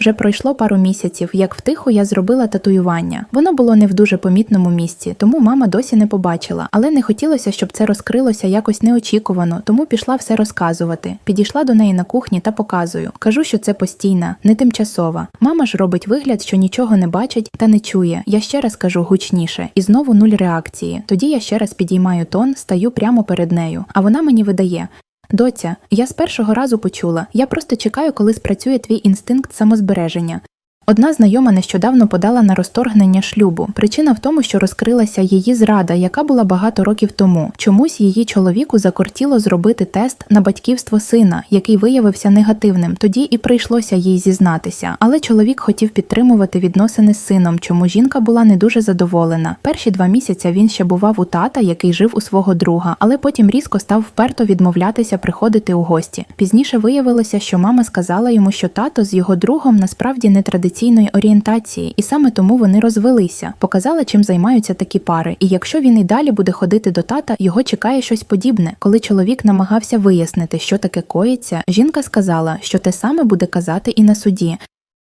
Вже пройшло пару місяців, як втиху я зробила татуювання. Воно було не в дуже помітному місці, тому мама досі не побачила, але не хотілося, щоб це розкрилося якось неочікувано, тому пішла все розказувати. Підійшла до неї на кухні та показую. Кажу, що це постійна, не тимчасова. Мама ж робить вигляд, що нічого не бачить та не чує. Я ще раз кажу гучніше, і знову нуль реакції. Тоді я ще раз підіймаю тон, стаю прямо перед нею, а вона мені видає. Доця, я з першого разу почула. Я просто чекаю, коли спрацює твій інстинкт самозбереження. Одна знайома нещодавно подала на розторгнення шлюбу. Причина в тому, що розкрилася її зрада, яка була багато років тому. Чомусь її чоловіку закортіло зробити тест на батьківство сина, який виявився негативним. Тоді і прийшлося їй зізнатися. Але чоловік хотів підтримувати відносини з сином, чому жінка була не дуже задоволена. Перші два місяці він ще бував у тата, який жив у свого друга, але потім різко став вперто відмовлятися приходити у гості. Пізніше виявилося, що мама сказала йому, що тато з його другом насправді не традиційної орієнтації, і саме тому вони розвелися. Показала, чим займаються такі пари. І якщо він і далі буде ходити до тата, його чекає щось подібне. Коли чоловік намагався вияснити, що таке коїться, жінка сказала, що те саме буде казати і на суді.